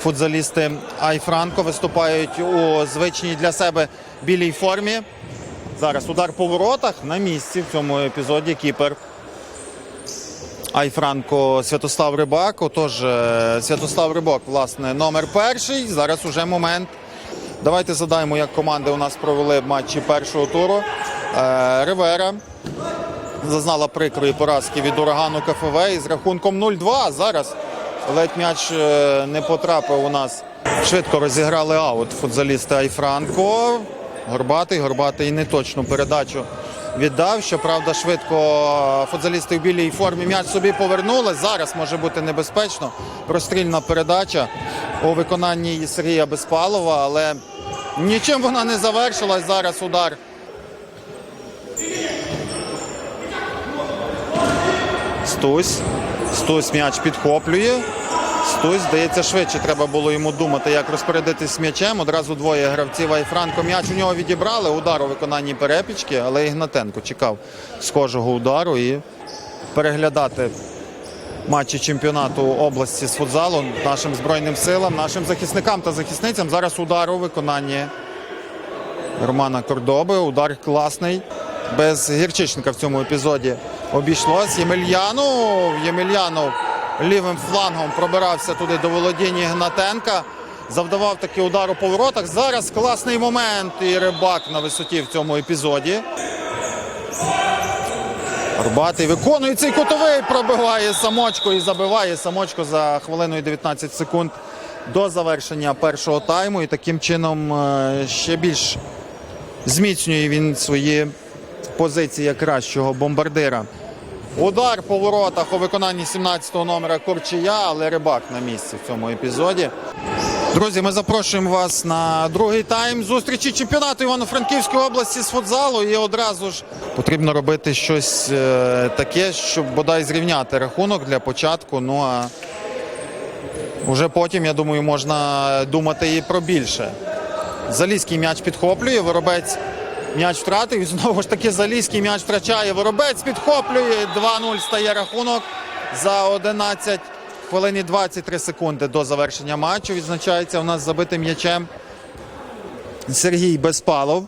футзалісти Айфранко виступають у звичній для себе білій формі. Зараз удар по воротах на місці в цьому епізоді кіпер. Айфранко Святослав Рибак. Отож, е, Святослав Рибак, власне, номер перший. Зараз уже момент. Давайте задаємо, як команди у нас провели матчі першого туру. Е, Ривера зазнала прикрої поразки від урагану КФВ із рахунком 0-2. Зараз ледь м'яч е, не потрапив у нас. Швидко розіграли аут футзалісти Айфранко. Горбатий, Горбатий неточну передачу віддав. Щоправда, швидко футзалісти в білій формі м'яч собі повернули. Зараз може бути небезпечно. Прострільна передача у виконанні Сергія Безпалова, але нічим вона не завершилась. Зараз удар Стусь. Стусь м'яч підхоплює. Стусь, здається, швидше треба було йому думати, як розпорядитись м'ячем. Одразу двоє гравців Айфранко. М'яч у нього відібрали. Удар у виконанні перепічки, але Ігнатенко чекав схожого удару і переглядати матчі чемпіонату області з футзалу нашим збройним силам, нашим захисникам та захисницям. Зараз удар у виконанні Романа Кордоби. Удар класний. Без гірчичника в цьому епізоді обійшлось. Ємельянов. Ємельянов лівим флангом пробирався туди до володіння Гнатенка. Завдавав такий удар у поворотах. Зараз класний момент. І рибак на висоті в цьому епізоді. Арбатий виконує цей кутовий, пробиває самочко і забиває самочко за хвилину і 19 секунд до завершення першого тайму. І таким чином е, ще більш зміцнює він свої позиції як кращого бомбардира. Удар по воротах у виконанні 17-го номера Курчия, але рибак на місці в цьому епізоді. Друзі, ми запрошуємо вас на другий тайм зустрічі чемпіонату Івано-Франківської області з футзалу. І одразу ж потрібно робити щось е, таке, щоб бодай зрівняти рахунок для початку. Ну а вже потім, я думаю, можна думати і про більше. Залізький м'яч підхоплює, воробець м'яч втратив. І знову ж таки Залізький м'яч втрачає. Воробець підхоплює. 2-0 стає рахунок за 11 хвилин і 23 секунди до завершення матчу. Відзначається у нас забитим м'ячем Сергій Безпалов.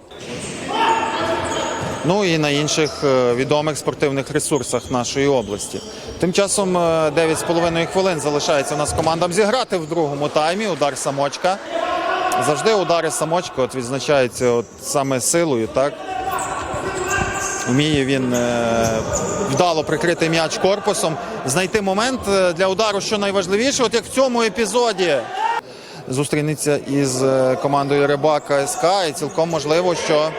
Ну і на інших е, відомих спортивних ресурсах нашої області. Тим часом е, 9,5 хвилин залишається у нас командам зіграти в другому таймі. Удар самочка. Завжди удари самочка от відзначаються от саме силою, так? Вміє він е, вдало прикрити м'яч корпусом, знайти момент е, для удару, що найважливіше, от як в цьому епізоді. Зустрінеться із е, командою Рибака СК, і цілком можливо, що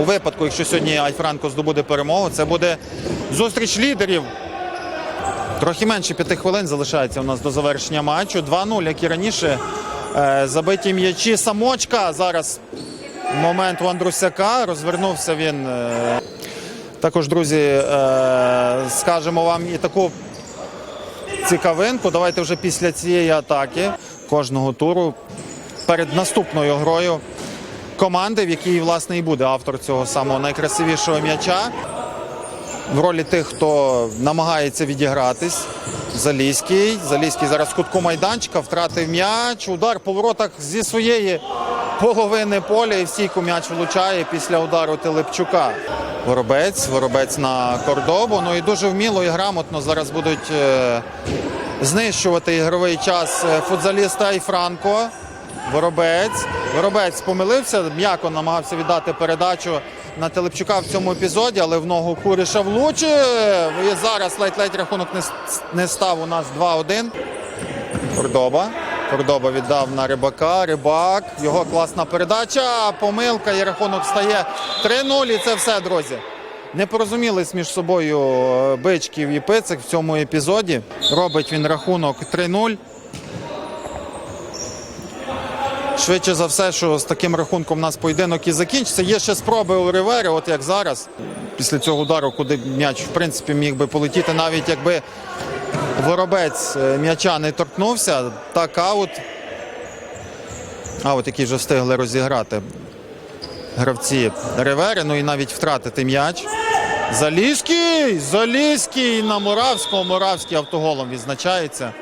у випадку, якщо сьогодні Айфранко здобуде перемогу, це буде зустріч лідерів. Трохи менше п'яти хвилин залишається у нас до завершення матчу. 2-0, як і раніше. Е, Забиті м'ячі самочка. Зараз момент у Андрусяка. Розвернувся він. е. Також, друзі, е, скажемо вам і таку цікавинку. Давайте вже після цієї атаки кожного туру перед наступною грою команди, в якій власне і буде автор цього самого найкрасивішого м'яча. В ролі тих, хто намагається відігратись. Залізький. Залізький зараз в кутку майданчика втратив м'яч. Удар по воротах зі своєї половини поля і в стійку м'яч влучає після удару Телепчука. Воробець, воробець на кордобу. Ну і дуже вміло і грамотно зараз будуть е, знищувати ігровий час е, футзаліста і Франко. Воробець. Воробець помилився, м'яко намагався віддати передачу на Телепчука в цьому епізоді, але в ногу Куриша влучив. І зараз ледь-ледь рахунок не, не став у нас 2-1. Кордоба. Кордоба віддав на рибака. Рибак. Його класна передача. Помилка і рахунок стає 3-0. І це все, друзі. Не порозумілись між собою е, Бичків і Пицик в цьому епізоді. Робить він рахунок 3-0. Швидше за все, що з таким рахунком у нас поєдинок і закінчиться. Є ще спроби у Ривері, от як зараз. Після цього удару, куди м'яч в принципі міг би полетіти, навіть якби воробець е, м'яча не торкнувся. Так аут. Аут, який вже встигли розіграти гравці Ривери, ну і навіть втратити м'яч. Залізький! Залізький на Муравського. Муравський автоголом відзначається.